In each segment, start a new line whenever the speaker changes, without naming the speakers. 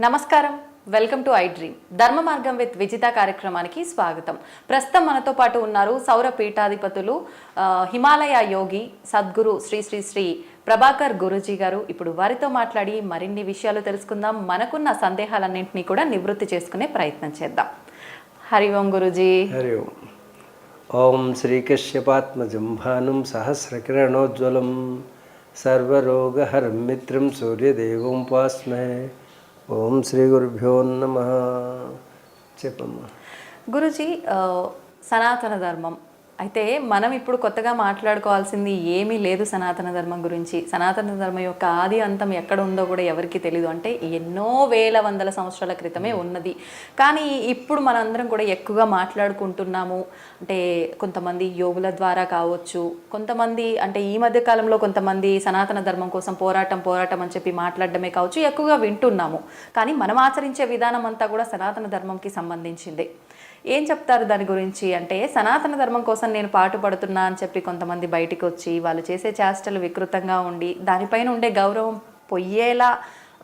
నమస్కారం. Welcome to I dream. ధర్మ మార్గం విత్ విజిత కార్యక్రమానికి స్వాగతం. ప్రస్తుతం మనతో పాటు ఉన్నారు సౌర పీఠాధిపతులు హిమాలయ యోగి సద్గురు శ్రీ శ్రీ శ్రీ ప్రభాకర్ గురూజీ గారు. ఇప్పుడు వారితో మాట్లాడి మరిన్ని విషయాలు తెలుసుకుందాం. మనకున్న సందేహాలన్నింటినీ కూడా నివృత్తి చేసుకునే ప్రయత్నం చేద్దాం. హరి ఓం గురూజీ.
హరి ఓం. ఓం శ్రీకశ్యపాత్మజం భానుం సహస్రకిరణోజ్వలం. సర్వరోగహరం మిత్రం సూర్యదేవం పాస్మే ఓం శ్రీ గురుభ్యో నమ. చెప్పమ్మా.
గురుజీ సనాతన ధర్మం. అయితే మనం ఇప్పుడు కొత్తగా మాట్లాడుకోవాల్సింది ఏమీ లేదు సనాతన ధర్మం గురించి. సనాతన ధర్మం యొక్క ఆది అంతం ఎక్కడ ఉందో కూడా ఎవరికి తెలియదు అంటే ఎన్నో వేల వందల సంవత్సరాల క్రితమే ఉన్నది. కానీ ఇప్పుడు మనందరం కూడా ఎక్కువగా మాట్లాడుకుంటున్నాము. అంటే కొంతమంది యోగుల ద్వారా కావచ్చు కొంతమంది అంటే ఈ మధ్య కాలంలో కొంతమంది సనాతన ధర్మం కోసం పోరాటం పోరాటం అని చెప్పి మాట్లాడడమే కావచ్చు ఎక్కువగా వింటున్నాము. కానీ మనం ఆచరించే విధానం అంతా కూడా సనాతన ధర్మంకి సంబంధించిందే. ఏం చెప్తారు దాని గురించి? అంటే సనాతన ధర్మం కోసం నేను పాటుపడుతున్నా అని చెప్పి కొంతమంది బయటికి వచ్చి వాళ్ళు చేసే చేష్టలు వికృతంగా ఉండి దానిపైన ఉండే గౌరవం పొయ్యేలా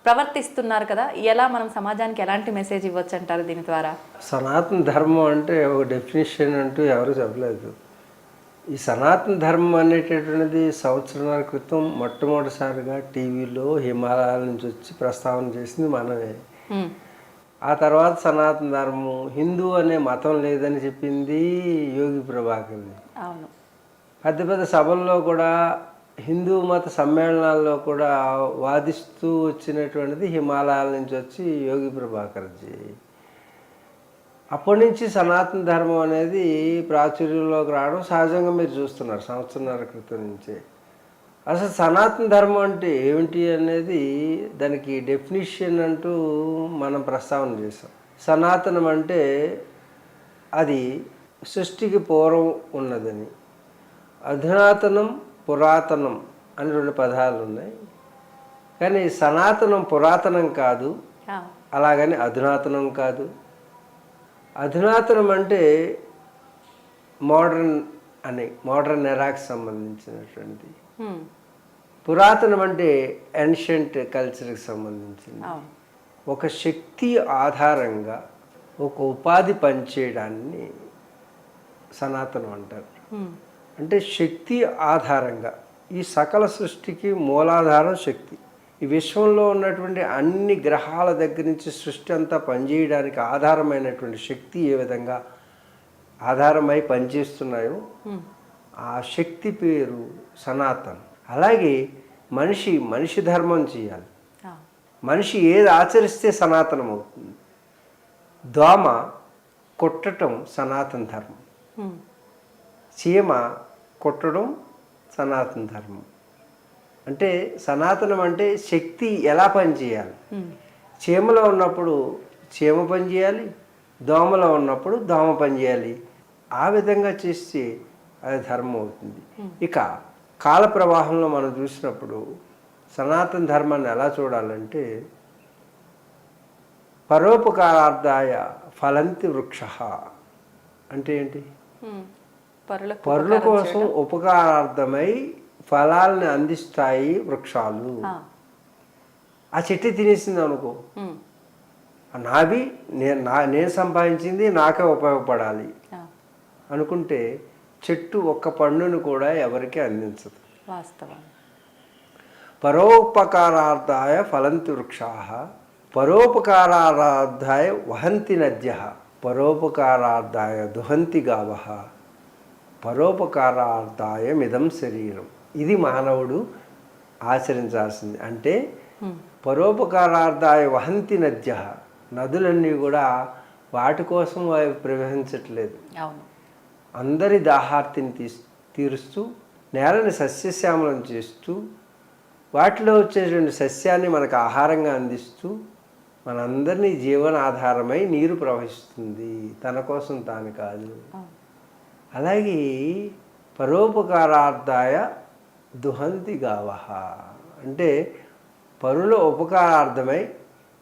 ప్రవర్తిస్తున్నారు కదా ఎలా మనం సమాజానికి ఎలాంటి మెసేజ్ ఇవ్వచ్చు అంటారు దీని ద్వారా?
సనాతన ధర్మం అంటే ఒక డెఫినేషన్ అంటూ ఎవరు చెప్పలేదు. ఈ సనాతన ధర్మం అనేటటువంటిది సంవత్సరాల క్రితం మొట్టమొదటిసారిగా టీవీలో హిమాలయాల నుంచి వచ్చి ప్రస్తావన చేసింది మనమే. ఆ తర్వాత సనాతన ధర్మం హిందూ అనే మతం లేదని చెప్పింది యోగి ప్రభాకర్ది
అవును.
పెద్ద పెద్ద సభల్లో కూడా హిందూ మత సమ్మేళనాల్లో కూడా వాదిస్తూ వచ్చినటువంటిది హిమాలయాల నుంచి వచ్చి యోగి ప్రభాకర్జీ. అప్పటి నుంచి సనాతన ధర్మం అనేది ప్రాచుర్యంలోకి రావడం సహజంగా మీరు చూస్తున్నారు సంవత్సరాల క్రితం నుంచే. అసలు సనాతన ధర్మం అంటే ఏమిటి అనేది దానికి డెఫినిషన్ అంటూ మనం ప్రస్తావన చేసాం సనాతనం అంటే అది సృష్టికి పూర్వం ఉన్నదని. అధునాతనం పురాతనం అని రెండు పదాలు ఉన్నాయి. కానీ సనాతనం పురాతనం కాదు. అలాగని అధునాతనం కాదు. అధునాతనం అంటే మోడర్న్ అని మోడర్న్ ఎరాకి సంబంధించినటువంటిది. పురాతనం అంటే ఎన్షియంట్ కల్చర్కి సంబంధించింది ఒక శక్తి ఆధారంగా ఒక ఉపాధి పనిచేయడాన్ని సనాతనం అంటారు. అంటే శక్తి ఆధారంగా ఈ సకల సృష్టికి మూలాధారం శక్తి. ఈ విశ్వంలో ఉన్నటువంటి అన్ని గ్రహాల దగ్గర నుంచి సృష్టి అంతా పనిచేయడానికి ఆధారమైనటువంటి శక్తి ఏ విధంగా ఆధారమై పనిచేస్తున్నాయో. ఆ శక్తి పేరు సనాతన్. అలాగే మనిషి మనిషి ధర్మం చేయాలి. మనిషి ఏది ఆచరిస్తే సనాతనం అవుతుంది. దోమ కొట్టడం సనాతన ధర్మం. చీమ కొట్టడం సనాతన ధర్మం. అంటే సనాతనం అంటే శక్తి ఎలా పనిచేయాలి. చీమలో ఉన్నప్పుడు చీమ పని చేయాలి దోమలో ఉన్నప్పుడు దోమ పని చేయాలి ఆ విధంగా చేస్తే అది ధర్మం అవుతుంది. ఇక కాల ప్రవాహంలో మనం చూసినప్పుడు సనాతన ధర్మాన్ని ఎలా చూడాలంటే పరోపకారార్థాయ ఫలంతి వృక్ష అంటే ఏంటి? పరుల కోసం ఉపకారార్థమై ఫలాల్ని అందిస్తాయి వృక్షాలు.
ఆ,
చెట్టు తినేసింది అనుకో. నావి నేను నా నేను సంపాదించింది నాకే ఉపయోగపడాలి అనుకుంటే చెట్టు ఒక్క పండును కూడా ఎవరికి అందించదు.
వాస్తవం.
పరోపకారార్థాయ ఫలంతి వృక్షా పరోపకారార్థాయ వహంతి నద్య పరోపకారార్థాయ దుహంతి గావ పరోపకారార్థాయ మిదం శరీరం. ఇది మానవుడు ఆచరించాల్సింది. అంటే. పరోపకారార్థాయ వహంతి నద్య నదులన్నీ కూడా వాటి కోసం అవి ప్రవహించట్లేదు.
అవును.
అందరి దాహార్తిని తీస్ తీరుస్తూ నేలని సస్యశ్యామలం చేస్తూ వాటిలో వచ్చేటువంటి సస్యాన్ని మనకు ఆహారంగా అందిస్తూ మనందరినీ జీవనాధారమై నీరు ప్రవహిస్తుంది. తన కోసం తాను కాదు. అలాగే పరోపకారార్థాయ దుహంతి గావహ. అంటే పరుల ఉపకారార్థమై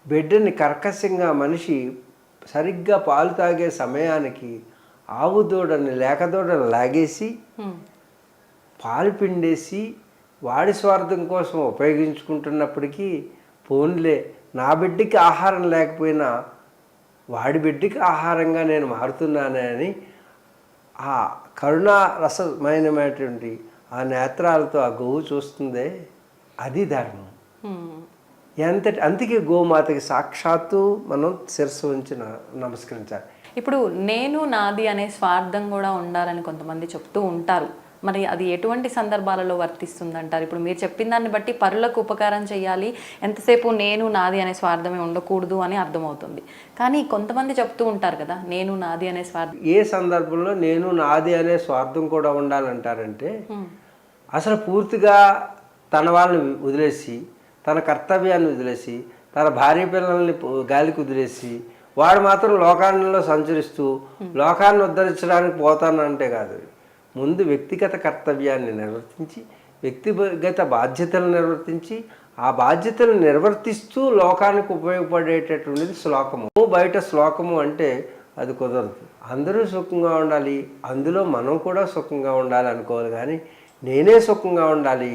బిడ్డని కర్కశంగా మనిషి సరిగ్గా పాలు తాగే సమయానికి ఆవు దూడని లేక దూడని లాగేసి. పాలు పిండేసి వాడి స్వార్థం కోసం ఉపయోగించుకుంటున్నప్పటికీ పోన్లే నా బిడ్డకి ఆహారం లేకపోయినా వాడి బిడ్డకి ఆహారంగా నేను మారుతున్నానే అని ఆ కరుణా రసమైనటువంటి ఆ నేత్రాలతో ఆ గోవు చూస్తుందే అది ధర్మం
హ్మ్.
ఎంత అందుకే గోమాతకి సాక్షాత్తు మనం శిరస్సు ఉంచి న- నమస్కరించాలి
ఇప్పుడు నేను నాది అనే స్వార్థం కూడా ఉండాలని కొంతమంది చెప్తూ ఉంటారు. మరి అది ఎటువంటి సందర్భాలలో వర్తిస్తుంది అంటారు ఇప్పుడు మీరు చెప్పిన దాన్ని బట్టి పరులకు ఉపకారం చేయాలి ఎంతసేపు నేను నాది అనే స్వార్థమే ఉండకూడదు అని అర్థమవుతుంది. కానీ కొంతమంది చెప్తూ ఉంటారు కదా నేను నాది అనే స్వార్థం.
ఏ సందర్భంలో నేను నాది అనే స్వార్థం కూడా ఉండాలంటారంటే అసలు పూర్తిగా తన వాళ్ళని వదిలేసి తన కర్తవ్యాన్ని వదిలేసి తన భార్య పిల్లల్ని గాలికి వదిలేసి వాడు మాత్రం లోకాలలో సంచరిస్తూ లోకాన్ని ఉద్ధరించడానికి పోతానంటే కాదు. ముందు వ్యక్తిగత కర్తవ్యాన్ని నిర్వర్తించి వ్యక్తిగత బాధ్యతలు నిర్వర్తించి ఆ బాధ్యతలు నిర్వర్తిస్తూ లోకానికి ఉపయోగపడేటటువంటిది శ్లోకము. బయట శ్లోకము అంటే అది కుదరదు. అందరూ సుఖంగా ఉండాలి. అందులో మనం కూడా సుఖంగా ఉండాలి అనుకోవాలి కానీ నేనే సుఖంగా ఉండాలి.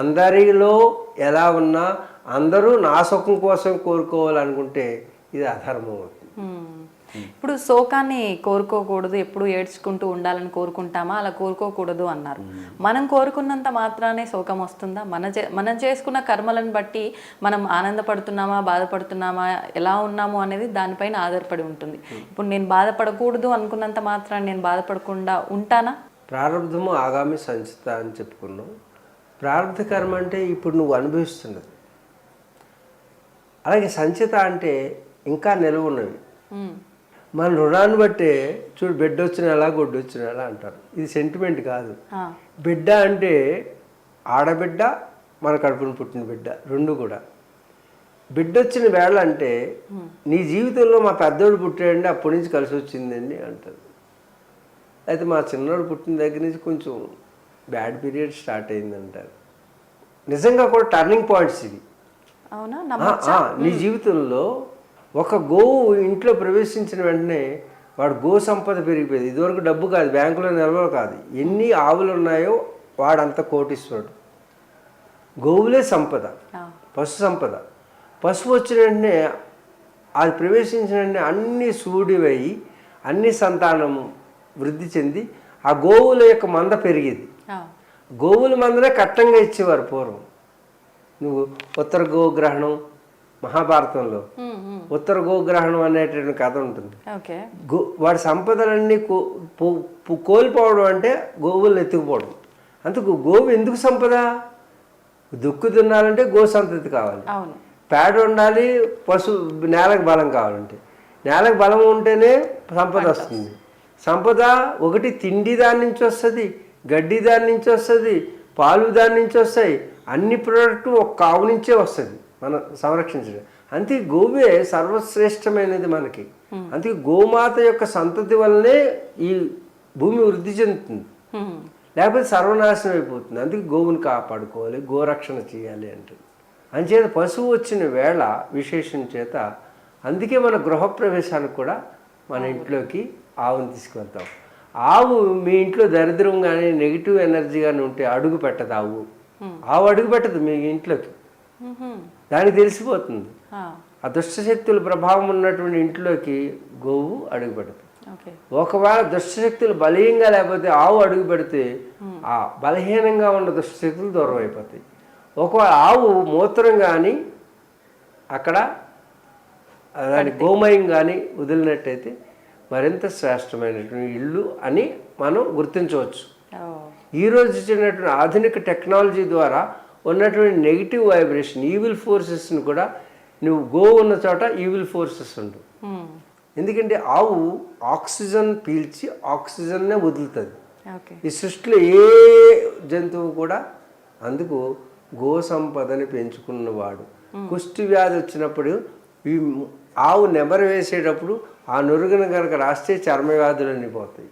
అందరిలో ఎలా ఉన్నా అందరూ నా సుఖం కోసం కోరుకోవాలనుకుంటే ఇది అధర్మం. అవుతుంది
ఇప్పుడు శోకాన్ని కోరుకోకూడదు ఎప్పుడు ఏడ్చుకుంటూ ఉండాలని కోరుకుంటామా? అలా కోరుకోకూడదు అన్నారు. మనం కోరుకున్నంత మాత్రానే శోకం వస్తుందా? మన చే- మనం చేసుకున్న కర్మలను బట్టి మనం ఆనందపడుతున్నామా బాధపడుతున్నామా ఎలా ఉన్నాము అనేది దానిపైన ఆధారపడి ఉంటుంది. ఇప్పుడు నేను బాధపడకూడదు అనుకున్నంత మాత్రాన్ని నేను బాధపడకుండా ఉంటానా?
ప్రారంధము ఆగామి సంచిత అని చెప్పుకున్నాం. ప్రారంధ కర్మ అంటే ఇప్పుడు నువ్వు అనుభవిస్తున్నది. అలాగే సంచిత అంటే ఇంకా నిలువ ఉన్నవి. మన రుణాన్ని బట్టే చూడు బిడ్డ వచ్చిన ఎలా గొడ్డు వచ్చిన ఎలా అంటారు. ఇది సెంటిమెంట్ కాదు. బిడ్డ అంటే ఆడబిడ్డ మన కడుపున పుట్టిన బిడ్డ రెండు కూడా. బిడ్డ వచ్చిన వేళ అంటే నీ జీవితంలో మా పెద్దోడు పుట్టాడండి అప్పటి నుంచి కలిసి వచ్చిందండి అంటారు. అయితే మా చిన్నోడు పుట్టిన దగ్గర నుంచి కొంచెం బ్యాడ్ పీరియడ్ స్టార్ట్ అయిందంటారు. నిజంగా కూడా టర్నింగ్ పాయింట్స్ ఇవి. నీ జీవితంలో ఒక గోవు ఇంట్లో ప్రవేశించిన వెంటనే వాడు గో సంపద పెరిగిపోయింది. ఇదివరకు డబ్బు కాదు బ్యాంకులో నిల్వలు కాదు. ఎన్ని ఆవులు ఉన్నాయో వాడంత కోటీశ్వరుడు. గోవులే సంపద పశు సంపద. పశువు వచ్చిన వెంటనే అది ప్రవేశించిన వెంటనే అన్ని సూడివై అన్ని సంతానం వృద్ధి చెంది ఆ గోవుల యొక్క మంద పెరిగేది. గోవుల మందనే కట్టంగా ఇచ్చేవారు పూర్వం. నువ్వు ఉత్తర గోగ్రహణం మహాభారతంలో. ఉత్తర గోగ్రహణం అనేటువంటి కథ ఉంటుంది. గో వాడి సంపదలన్నీ కో కోల్పోవడం అంటే గోవులను ఎత్తుకుపోవడం. అందుకు గోవు ఎందుకు సంపద? దుక్కు తినాలంటే గో సంతతి కావాలి. పేడ ఉండాలి పశు నేలకు బలం కావాలంటే. నేలకు బలం ఉంటేనే సంపద వస్తుంది. సంపద ఒకటి తిండి దాని నుంచి వస్తుంది గడ్డి దాని నుంచి వస్తుంది పాలు దాని నుంచి వస్తాయి. అన్ని ప్రోడక్ట్ ఒక కావు నుంచే వస్తుంది. మనం సంరక్షించడం. అంతే గోవే సర్వశ్రేష్టమైనది మనకి. అందుకే గోమాత యొక్క సంతతి వల్లనే ఈ భూమి వృద్ధి చెందుతుంది. లేకపోతే సర్వనాశనం అయిపోతుంది. అందుకే గోవుని కాపాడుకోవాలి గోరక్షణ చేయాలి అంటుంది అంచేత పశువు వచ్చిన వేళ విశేషం చేత అందుకే మన గృహప్రవేశానికి కూడా మన ఇంట్లోకి ఆవుని తీసుకువెళ్తాం. ఆవు మీ ఇంట్లో దరిద్రం కానీ నెగిటివ్ ఎనర్జీ కానీ ఉంటే అడుగు పెట్టదు ఆవు. ఆవు అడుగు పెట్టదు మీ ఇంట్లోకి. దానికి తెలిసిపోతుంది.
ఆ,
దుష్టశక్తుల ప్రభావం ఉన్నటువంటి ఇంట్లోకి గోవు అడుగు
ఓకే.
ఒకవేళ దుష్టశక్తులు బలీయంగా లేకపోతే ఆవు అడుగు పెడితే ఆ బలహీనంగా ఉన్న దుష్టశక్తులు దూరం అయిపోతాయి. ఒకవేళ ఆవు మూత్రం కానీ అక్కడ దాని గోమయం కానీ వదిలినట్టయితే మరింత శ్రేష్టమైనటువంటి ఇల్లు అని మనం గుర్తించవచ్చు.
ఓ,
ఈ రోజు ఇచ్చినటువంటి ఆధునిక టెక్నాలజీ ద్వారా ఉన్నటువంటి నెగిటివ్ వైబ్రేషన్ ఈవిల్ ఫోర్సెస్ని కూడా నువ్వు గో ఉన్న చోట ఈవిల్ ఫోర్సెస్ ఉండు.
హ్మ్.
ఎందుకంటే ఆవు ఆక్సిజన్ పీల్చి ఆక్సిజన్నే వదులుతుంది. ఈ సృష్టిలో ఏ జంతువు కూడా అందుకు గో సంపదని పెంచుకున్నవాడు. కుష్టి వ్యాధి వచ్చినప్పుడు ఈ ఆవు నెమరు వేసేటప్పుడు ఆ నురుగును కనుక రాస్తే చర్మ వ్యాధులన్నీ పోతాయి.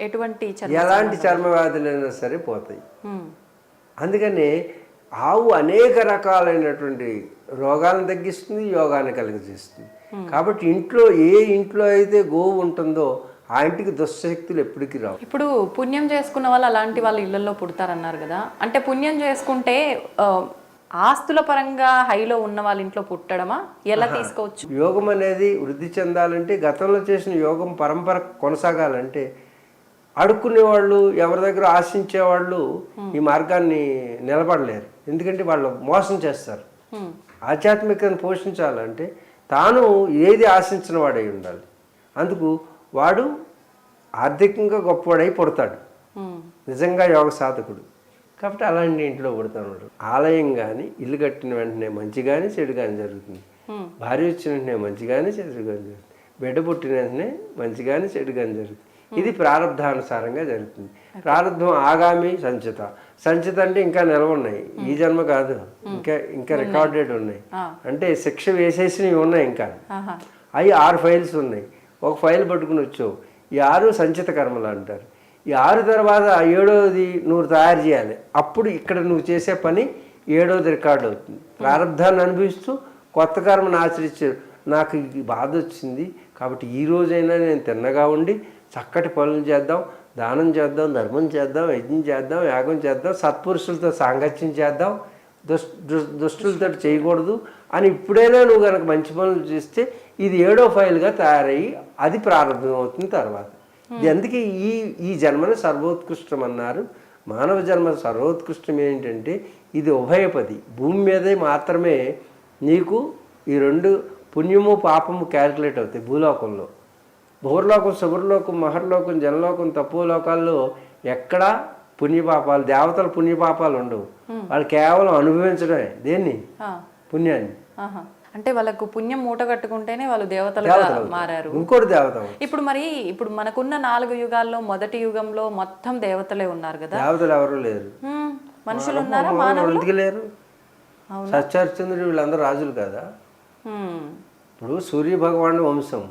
ఎటువంటి
ఎలాంటి చర్మ వ్యాధులైనా సరే పోతాయి.
హ్మ్.
అందుకని ఆవు అనేక రకాలైనటువంటి రోగాలను తగ్గిస్తుంది యోగాన్ని కలిగజేస్తుంది. కాబట్టి ఇంట్లో ఏ ఇంట్లో అయితే గోవు ఉంటుందో ఆ ఇంటికి దుష్టశక్తులు ఎప్పటికీ రావు.
ఇప్పుడు పుణ్యం చేసుకున్న వాళ్ళు అలాంటి వాళ్ళ ఇళ్ళలో పుడతారన్నారు కదా. అంటే పుణ్యం చేసుకుంటే ఆస్తుల పరంగా హైలో ఉన్న వాళ్ళ ఇంట్లో పుట్టడమా? ఎలా తీసుకోవచ్చు?
యోగం అనేది వృద్ధి చెందాలంటే గతంలో చేసిన యోగం పరంపర కొనసాగాలంటే అడుక్కునే వాళ్ళు ఎవరి దగ్గర ఆశించే వాళ్ళు ఈ మార్గాన్ని నిలబడలేరు. ఎందుకంటే వాళ్ళు మోసం చేస్తారు. ఆధ్యాత్మికతను పోషించాలంటే తాను ఏది ఆశించిన వాడై ఉండాలి. అందుకు వాడు ఆర్థికంగా గొప్పవాడై పుడతాడు. నిజంగా యోగ సాధకుడు. కాబట్టి అలాంటి ఇంట్లో పుడతాడు. ఆలయం కానీ ఇల్లు కట్టిన వెంటనే మంచి కానీ చెడు కానీ జరుగుతుంది. భార్య వచ్చిన వెంటనే మంచి కానీ చెడు కానీ జరుగుతుంది. బిడ్డ పుట్టిన వెంటనే మంచి కానీ చెడు కానీ జరుగుతుంది. ఇది ప్రారంధానుసారంగా జరుగుతుంది. ప్రారంధం ఆగామి సంచిత. సంచిత అంటే ఇంకా నిల్వ ఉన్నాయి. ఈ జన్మ కాదు. ఇంకా ఇంకా రికార్డెడ్ ఉన్నాయి. అంటే శిక్ష వేసేసినవి ఉన్నాయి ఇంకా. అవి ఆరు ఫైల్స్ ఉన్నాయి. ఒక ఫైల్ పట్టుకుని వచ్చావు. ఈ ఆరు సంచిత కర్మలు అంటారు. ఈ ఆరు తర్వాత ఏడోది నువ్వు తయారు చేయాలి. అప్పుడు ఇక్కడ నువ్వు చేసే పని ఏడోది రికార్డు అవుతుంది. ప్రారంధాన్ని అనుభవిస్తూ కొత్త కర్మను ఆచరించారు నాకు బాధ వచ్చింది. కాబట్టి ఈ రోజైనా నేను తిన్నగా ఉండి చక్కటి పనులు చేద్దాం. దానం చేద్దాం ధర్మం చేద్దాం యజ్ఞం చేద్దాం యాగం చేద్దాం సత్పురుషులతో సాంగత్యం చేద్దాం దుష్ దుష్- దుష్టులతో చేయకూడదు అని ఇప్పుడైనా నువ్వు కనుక మంచి పనులు చేస్తే ఇది ఏడో ఫైల్గా తయారయ్యి అది ప్రారంభం అవుతుంది తర్వాత. ఇది అందుకే ఈ ఈ జన్మను సర్వోత్కృష్టం అన్నారు మానవ జన్మ సర్వోత్కృష్టం ఏంటంటే ఇది ఉభయపది భూమి మీదే మాత్రమే నీకు ఈ రెండు పుణ్యము పాపము క్యాలిక్యులేట్ అవుతాయి భూలోకంలో. భూర్లోకం శుభ్రలోకం మహర్లోకం జనలోకం తక్కువ లోకాల్లో ఎక్కడా పుణ్యపాపాలు దేవతల పుణ్యపాపాలు ఉండవు. వాళ్ళు కేవలం అనుభవించడమే. దేన్ని. పుణ్యాన్ని.
అంటే వాళ్ళకు పుణ్యం మూట కట్టుకుంటేనే వాళ్ళు దేవతలుగా
దేవతలు
మారారు.
ఇంకోటి దేవత.
ఇప్పుడు మరి ఇప్పుడు మనకున్న నాలుగు యుగాల్లో మొదటి యుగంలో మొత్తం దేవతలే ఉన్నారు కదా?
దేవతలు ఎవరు లేరు.
మనుషులు ఉన్నారా?
మానవులు లేరు?
అవునా?
సత్యహరిచంద్రుడు వీళ్ళందరూ రాజులు కదా. ఇప్పుడు సూర్య భగవానుడి వంశం.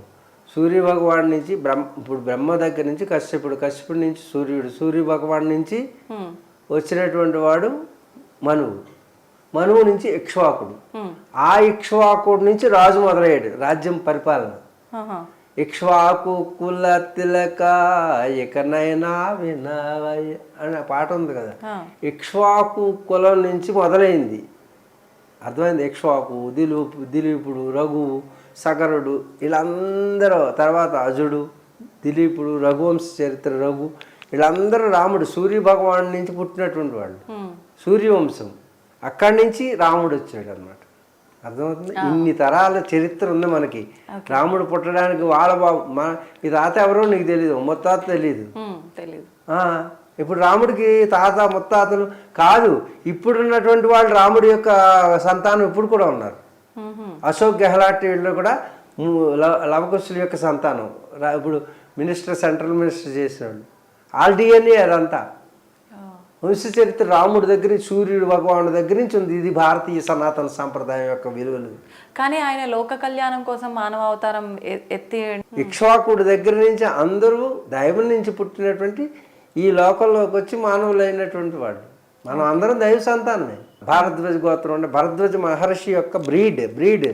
సూర్య భగవాన్ నుంచి బ్రహ్మ ఇప్పుడు బ్రహ్మ దగ్గర నుంచి కశ్యపుడు కశ్యపుడి నుంచి సూర్యుడు సూర్య భగవాన్ నుంచి. వచ్చినటువంటి వాడు మనువు మనువు నుంచి ఇక్ష్వాకుడు. ఆ ఇక్ష్వాకుడు నుంచి రాజు మొదలయ్యాడు రాజ్యం పరిపాలన. ఇక్ష్వాకు కుల తిలక ఇకనైనా వినవయ్య అనే పాట ఉంది కదా. ఇక్ష్వాకు కులం నుంచి మొదలైంది అర్థమైంది ఇక్ష్వాకు దిలీపు దిలీపుడు రఘువు సగరుడు వీళ్ళందరూ తర్వాత అజుడు దిలీపుడు రఘువంశ చరిత్ర రఘు వీళ్ళందరూ రాముడు సూర్య భగవాన్ నుంచి పుట్టినటువంటి వాళ్ళు. సూర్యవంశం అక్కడి నుంచి రాముడు వచ్చాడు అనమాట అర్థమవుతుంది? ఇన్ని తరాల చరిత్ర ఉంది మనకి. రాముడు పుట్టడానికి వాళ్ళ బాబు మా ఈ తాత ఎవరో నీకు తెలియదు ముత్తాత తెలియదు ఇప్పుడు రాముడికి తాత ముత్తాతలు కాదు. ఇప్పుడున్నటువంటి వాళ్ళు రాముడి యొక్క సంతానం ఇప్పుడు కూడా ఉన్నారు. అశోక్ గెహ్లాట్ వీళ్ళు కూడా లవకుశుల యొక్క సంతానం. ఇప్పుడు మినిస్టర్ సెంట్రల్ మినిస్టర్ చేసినాడు ఆల్ డిఎన్ఏ అదంతా. చరిత్ర రాముడి దగ్గర సూర్యుడు భగవానుడి దగ్గర నుంచి ఉంది. ఇది భారతీయ సనాతన సాంప్రదాయం యొక్క విలువలు.
కానీ ఆయన లోక కళ్యాణం కోసం మానవ అవతారం ఎత్తి
ఇక్ష్వాకుడి దగ్గర నుంచి అందరూ దైవం నుంచి పుట్టినటువంటి ఈ లోకంలోకి వచ్చి మానవులైనటువంటి వాళ్ళు. మనం అందరం దైవ సంతానమే. భారద్వాజ గోత్రం అంటే భరద్వాజ మహర్షి యొక్క బ్రీడ్ బ్రీడ్.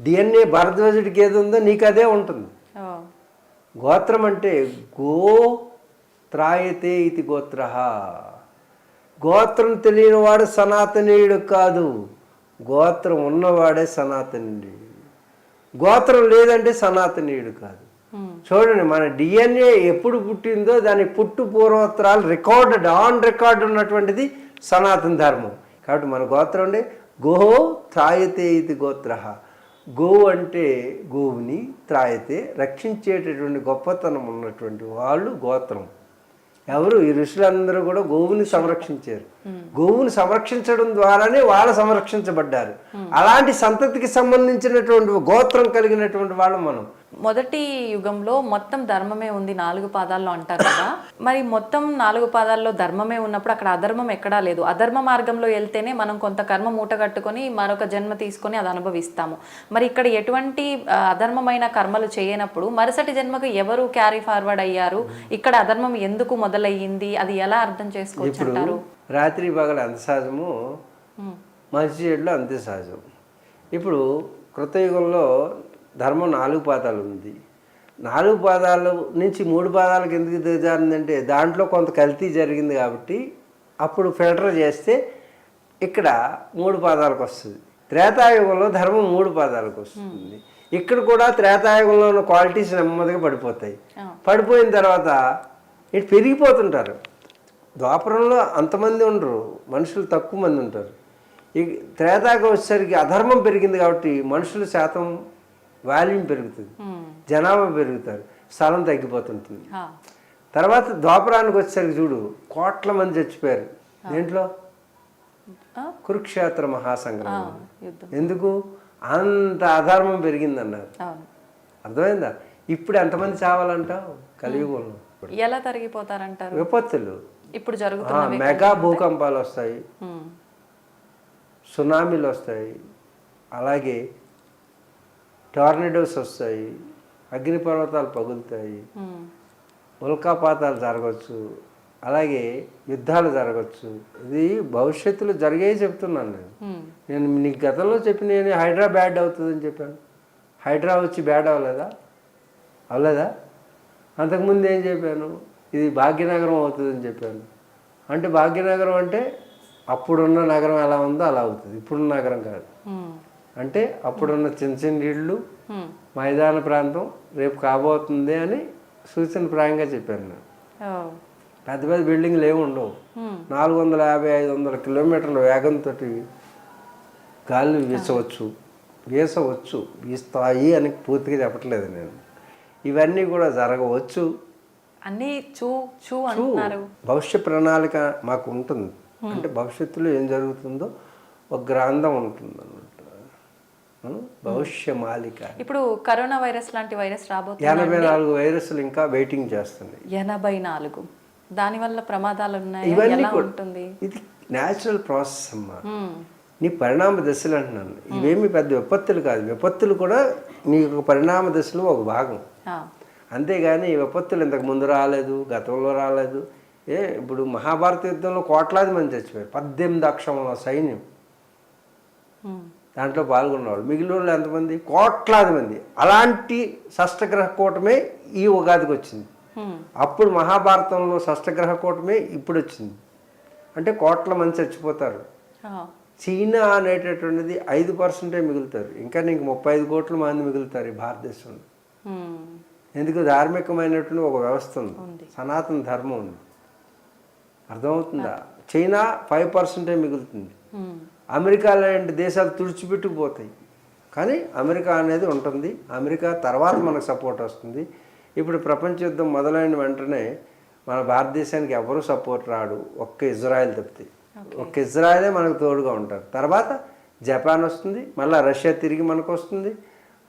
డిఎన్ఏ భరద్వాజుడికి ఏది ఉందో నీకు అదే ఉంటుంది. గోత్రం అంటే గో త్రాయతే ఇది గోత్ర. గోత్రం తెలియనివాడు సనాతనీయుడు కాదు. గోత్రం ఉన్నవాడే సనాతనీయుడు. గోత్రం లేదంటే సనాతనీయుడు కాదు. చూడండి మన డిఎన్ఏ ఎప్పుడు పుట్టిందో దాని పుట్టు పూర్వోత్తరాలు రికార్డెడ్ ఆన్ రికార్డ్ ఉన్నటువంటిది సనాతన ధర్మం. కాబట్టి మన గోత్రం అంటే గో త్రాయతే ఇది గోత్ర. గో అంటే గోవుని త్రాయతే. రక్షించేటటువంటి గొప్పతనం ఉన్నటువంటి వాళ్ళు గోత్రం. ఎవరు? ఈ ఋషులందరూ కూడా గోవుని సంరక్షించారు. గోవుని సంరక్షించడం ద్వారానే వాళ్ళు సంరక్షించబడ్డారు. అలాంటి సంతతికి సంబంధించినటువంటి గోత్రం కలిగినటువంటి వాళ్ళం మనం.
మొదటి యుగంలో మొత్తం ధర్మమే ఉంది నాలుగు పాదాల్లో అంటారు కదా. మరి మొత్తం నాలుగు పాదాల్లో ధర్మమే ఉన్నప్పుడు అక్కడ అధర్మం ఎక్కడా లేదు. అధర్మ మార్గంలో వెళ్తేనే మనం కొంత కర్మ మూట కట్టుకొని మరొక జన్మ తీసుకొని అది అనుభవిస్తాము. మరి ఇక్కడ ఎటువంటి అధర్మమైన కర్మలు చేయనప్పుడు మరుసటి జన్మకు ఎవరు క్యారీ ఫార్వర్డ్ అయ్యారు? ఇక్కడ అధర్మం ఎందుకు మొదలయ్యింది? అది ఎలా అర్థం చేసుకోవచ్చు అంటారు?
రాత్రి పగల ఎంత సహజము మంచి చెడులో అంతే సహజం. ఇప్పుడు కృతయుగంలో ధర్మం నాలుగు పాదాలు ఉంది. నాలుగు పాదాల నుంచి మూడు పాదాలకు ఎందుకు దిగజారిందంటే దాంట్లో కొంత కల్తీ జరిగింది కాబట్టి అప్పుడు ఫిల్టర్ చేస్తే ఇక్కడ మూడు పాదాలకు వస్తుంది. త్రేతాయుగంలో ధర్మం మూడు పాదాలకు వస్తుంది. ఇక్కడ కూడా త్రేతాయుగంలో ఉన్న క్వాలిటీస్ నెమ్మదిగా పడిపోతాయి. పడిపోయిన తర్వాత ఇటు పెరిగిపోతుంటారు. ద్వాపరంలో అంతమంది ఉండరు మనుషులు తక్కువ మంది ఉంటారు. ఈ త్రేతాయుగం వచ్చేసరికి అధర్మం పెరిగింది కాబట్టి మనుషుల శాతం వాల్యూమ్ పెరుగుతుంది. జనాభా పెరుగుతారు. స్థలం తగ్గిపోతుంటుంది. తర్వాత ద్వాపరానికి వచ్చేసరికి చూడు కోట్ల మంది చచ్చిపోయారు. దేంట్లో? కురుక్షేత్ర మహాసంగ్రామం ఎందుకు? అంత అధర్మం పెరిగిందన్నారు. అర్థమైందా? ఇప్పుడు ఎంతమంది చావాలంటావు కలియుగంలో.
ఎలా తరిగిపోతారంటారు?
విపత్తులు.
ఇప్పుడు
ఆ,
జరుగుతున్నవి
మెగా భూకంపాలు వస్తాయి. సునామీలు వస్తాయి. అలాగే టార్నడోస్ వస్తాయి అగ్నిపర్వతాలు పగులుతాయి. ఉల్కాపాతాలు జరగవచ్చు అలాగే యుద్ధాలు జరగవచ్చు ఇది భవిష్యత్తులో జరిగే చెప్తున్నాను నేను. నేను నీకు గతంలో చెప్పిన నేను హైడ్రా బ్యాడ్ అవుతుందని చెప్పాను. హైడ్రా వచ్చి బ్యాడ్ అవ్వలేదా? అవ్వలేదా? అంతకుముందు ఏం చెప్పాను? ఇది భాగ్యనగరం అవుతుందని చెప్పాను. అంటే భాగ్యనగరం అంటే అప్పుడున్న నగరం ఎలా ఉందో అలా అవుతుంది. ఇప్పుడున్న నగరం కాదు. అంటే అప్పుడున్న చిన్న చిన్న ఇళ్ళు. మైదాన ప్రాంతం రేపు కాబోతుంది అని సూచన ప్రాయంగా చెప్పాను నేను. పెద్ద పెద్ద బిల్డింగ్లు ఏమి ఉండవు. నాలుగు వందల యాభై ఐదు వందల కిలోమీటర్ల వేగంతో గాలి వీసవచ్చు వీసవచ్చు వీస్తాయి అని పూర్తిగా చెప్పట్లేదు నేను. ఇవన్నీ కూడా జరగవచ్చు.
అన్నీ చూ చూ అంటున్నారు.
భవిష్య ప్రణాళిక మాకు ఉంటుంది. అంటే భవిష్యత్తులో ఏం జరుగుతుందో ఒక గ్రంథం ఉంటుంది? భవిష్య మాలిక
ఇప్పుడు కరోనా వైరస్ లాంటి వైరస్ రాబోతుంది
ఎనభై నాలుగు వైరస్లు ఇంకా వెయిటింగ్ చేస్తున్నాయి
ఎనభై నాలుగు. దానివల్ల ప్రమాదాలు ఉన్నాయి?
ఇవన్నీ
ఉంటుంది?
ఇది న్యాచురల్ ప్రాసెస్ అమ్మా. నీ పరిణామ దశలు అంటున్నాను. ఇవేమి పెద్ద విపత్తులు కాదు. విపత్తులు కూడా నీ యొక్క పరిణామ దశలో ఒక భాగం. అంతేగాని ఈ విపత్తులు ఇంతకు ముందు రాలేదు గతంలో రాలేదు. ఏ ఇప్పుడు మహాభారత యుద్ధంలో కోట్లాది మంది చచ్చిపోయారు. పద్దెనిమిది అక్షముల సైన్యం. దాంట్లో పాల్గొన్నవాళ్ళు. మిగిలిన వాళ్ళు ఎంతమంది? కోట్లాది మంది. అలాంటి షష్టగ్రహ కూటమే ఈ ఉగాదికి వచ్చింది. అప్పుడు మహాభారతంలో షష్టగ్రహ కూటమే ఇప్పుడు వచ్చింది. అంటే కోట్ల మంది చచ్చిపోతారు. చైనా అనేటటువంటిది ఐదు పర్సెంటే మిగులుతారు. ఇంకా నీకు ముప్పై ఐదు కోట్ల మంది మిగులుతారు ఈ భారతదేశంలో. ఎందుకు? ధార్మికమైనటువంటి ఒక వ్యవస్థ ఉంది. సనాతన ధర్మం ఉంది. అర్థమవుతుందా? చైనా ఫైవ్ పర్సెంటే మిగులుతుంది. అమెరికా లాంటి దేశాలు తుడిచిపెట్టుకుపోతాయి. కానీ అమెరికా అనేది ఉంటుంది. అమెరికా తర్వాత మనకు సపోర్ట్ వస్తుంది. ఇప్పుడు ప్రపంచ యుద్ధం మొదలైన వెంటనే మన భారతదేశానికి ఎవరు సపోర్ట్ రాడు? ఒక్క ఇజ్రాయెల్ తప్పితే. ఒక్క ఇజ్రాయలే మనకు తోడుగా ఉంటారు. తర్వాత జపాన్ వస్తుంది. మళ్ళీ రష్యా తిరిగి మనకు వస్తుంది.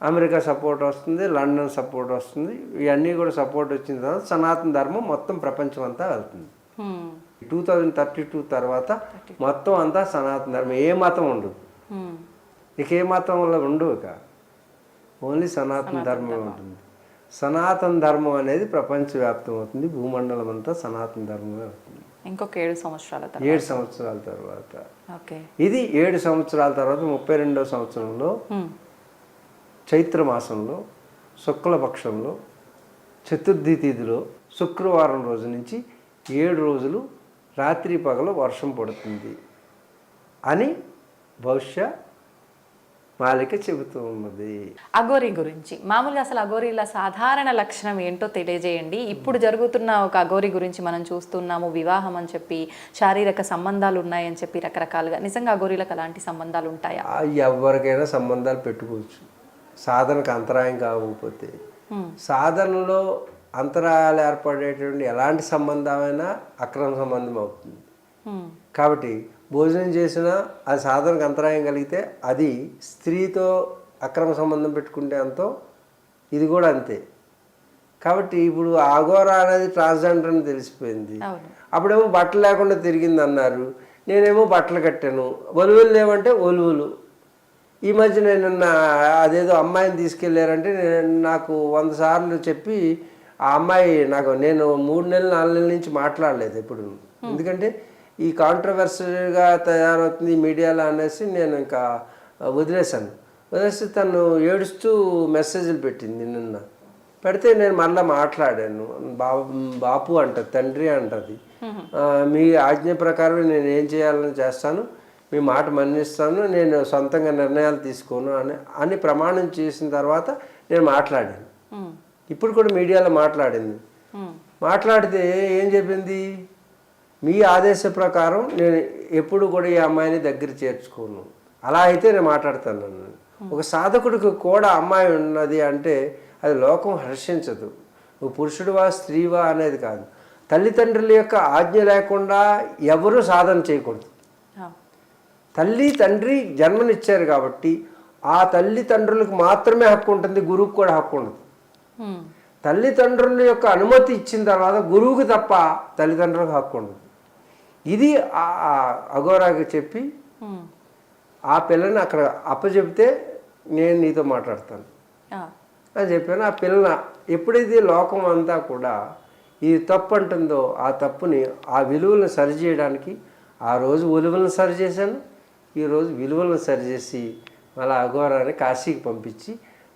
అమెరికా సపోర్ట్ వస్తుంది. లండన్ సపోర్ట్ వస్తుంది. ఇవన్నీ కూడా సపోర్ట్ వచ్చిన తర్వాత సనాతన ధర్మం మొత్తం ప్రపంచం అంతా వెళ్తుంది. Two thousand thirty. టూ తర్వాత మొత్తం అంతా సనాతన ధర్మం ఏ మతం ఉండదు. ఇక ఏ మతం వల్ల ఉండవు ఇక. ఓన్లీ సనాతన ధర్మం ఉంటుంది. సనాతన ధర్మం అనేది ప్రపంచవ్యాప్తం అవుతుంది భూమండలం అంతా సనాతన ధర్మమే అవుతుంది.
ఇంకొక ఏడు సంవత్సరాల తర్వాత.
ఏడు సంవత్సరాల తర్వాత. ఇది ఏడు సంవత్సరాల తర్వాత ముప్పై రెండవ సంవత్సరంలో. చైత్ర మాసంలో శుక్లపక్షంలో చతుర్థి తిథిలో శుక్రవారం రోజు నుంచి ఏడు రోజులు రాత్రి పగలు వర్షం పడుతుంది అని భవిష్య మాలిక చెబుతూ ఉన్నది.
అఘోరి గురించి. మామూలుగా అసలు అఘోరీల సాధారణ లక్షణం ఏంటో తెలియజేయండి. ఇప్పుడు జరుగుతున్న ఒక అఘోరి గురించి మనం చూస్తున్నాము. వివాహం అని చెప్పి శారీరక సంబంధాలు ఉన్నాయని చెప్పి రకరకాలుగా. నిజంగా అఘోరీలకు అలాంటి సంబంధాలు ఉంటాయా?
ఎవరికైనా సంబంధాలు పెట్టుకోవచ్చు. సాధనకు అంతరాయం కాకపోతే. సాధనలో అంతరాయాలు ఏర్పడేటువంటి ఎలాంటి సంబంధమైనా అక్రమ సంబంధం అవుతుంది. కాబట్టి భోజనం చేసినా అది సాధనకు అంతరాయం కలిగితే అది స్త్రీతో అక్రమ సంబంధం పెట్టుకుంటే అంతో ఇది కూడా అంతే. కాబట్టి ఇప్పుడు ఆగోరా అనేది ట్రాన్స్జెండర్ అని తెలిసిపోయింది. అప్పుడేమో బట్టలు లేకుండా తిరిగింది అన్నారు. నేనేమో బట్టలు కట్టాను. ఒలువులు లేవంటే ఒలువులు. ఈ మధ్య నేను నా అదేదో అమ్మాయిని తీసుకెళ్ళారంటే నేను నాకు వంద సార్లు చెప్పి ఆ అమ్మాయి నాకు నేను మూడు నెలలు నాలుగు నెలల నుంచి మాట్లాడలేదు ఎప్పుడు. ఎందుకంటే ఈ కాంట్రవర్సీగా తయారవుతుంది మీడియాలో అనేసి నేను ఇంకా వదిలేశాను. వదిలేసి తను ఏడుస్తూ మెసేజ్లు పెట్టింది నిన్న. పెడితే నేను మళ్ళీ మాట్లాడాను. బాబు బాపు అంటది తండ్రి అంటది. మీ ఆజ్ఞ ప్రకారం నేను ఏం చేయాలని చేస్తాను? మీ మాట మన్నిస్తాను. నేను సొంతంగా నిర్ణయాలు తీసుకోను అని అని ప్రమాణం చేసిన తర్వాత నేను మాట్లాడాను. ఇప్పుడు కూడా మీడియాలో మాట్లాడింది. మాట్లాడితే ఏం చెప్పింది? మీ ఆదేశ ప్రకారం నేను ఎప్పుడు కూడా ఈ అమ్మాయిని దగ్గర చేర్చుకోను. అలా అయితే నేను మాట్లాడతాను నన్ను. ఒక సాధకుడికి కూడా అమ్మాయి ఉన్నది అంటే అది లోకం హర్షించదు. నువ్వు పురుషుడివా స్త్రీవా అనేది కాదు. తల్లిదండ్రుల యొక్క ఆజ్ఞ లేకుండా ఎవరూ సాధన చేయకూడదు. తల్లి తండ్రి జన్మనిచ్చారు కాబట్టి ఆ తల్లిదండ్రులకు మాత్రమే హక్కు ఉంటుంది గురువుకు కూడా హక్కు ఉండదు. తల్లిదండ్రుల యొక్క అనుమతి ఇచ్చిన తర్వాత గురువుకి తప్ప తల్లిదండ్రులకు హక్కు ఉండదు ఇది అఘోరాకి చెప్పి ఆ పిల్లని అక్కడ అప్పచెప్తే నేను నీతో మాట్లాడతాను. అని చెప్పాను. ఆ పిల్ల ఎప్పుడైతే లోకం అంతా కూడా ఇది తప్పు అంటుందో ఆ తప్పుని ఆ విలువలను సరిచేయడానికి ఆ రోజు విలువలను సరిచేశాను ఈరోజు విలువలను సరిచేసి మళ్ళీ అఘోరాన్ని కాశీకి పంపించి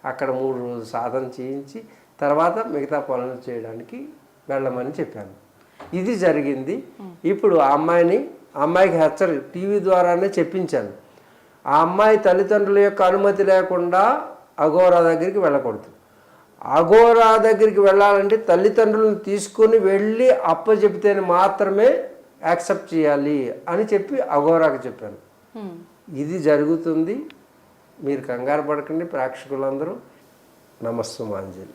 అక్కడ మూడు రోజులు సాధన చేయించి తర్వాత మిగతా పనులు చేయడానికి వెళ్ళమని చెప్పాను. ఇది జరిగింది. ఇప్పుడు ఆ అమ్మాయిని అమ్మాయికి హెచ్చరి టీవీ ద్వారానే చెప్పించాను. ఆ అమ్మాయి తల్లిదండ్రుల యొక్క అనుమతి లేకుండా అఘోరా దగ్గరికి వెళ్ళకూడదు. అఘోరా దగ్గరికి వెళ్ళాలంటే తల్లిదండ్రులను తీసుకొని వెళ్ళి అప్పచెప్తేనే మాత్రమే యాక్సెప్ట్ చేయాలి అని చెప్పి అఘోరాకి చెప్పాను. ఇది జరుగుతుంది. మీరు కంగారు పడకండి ప్రేక్షకులందరూ. నమస్సు మాంజలి.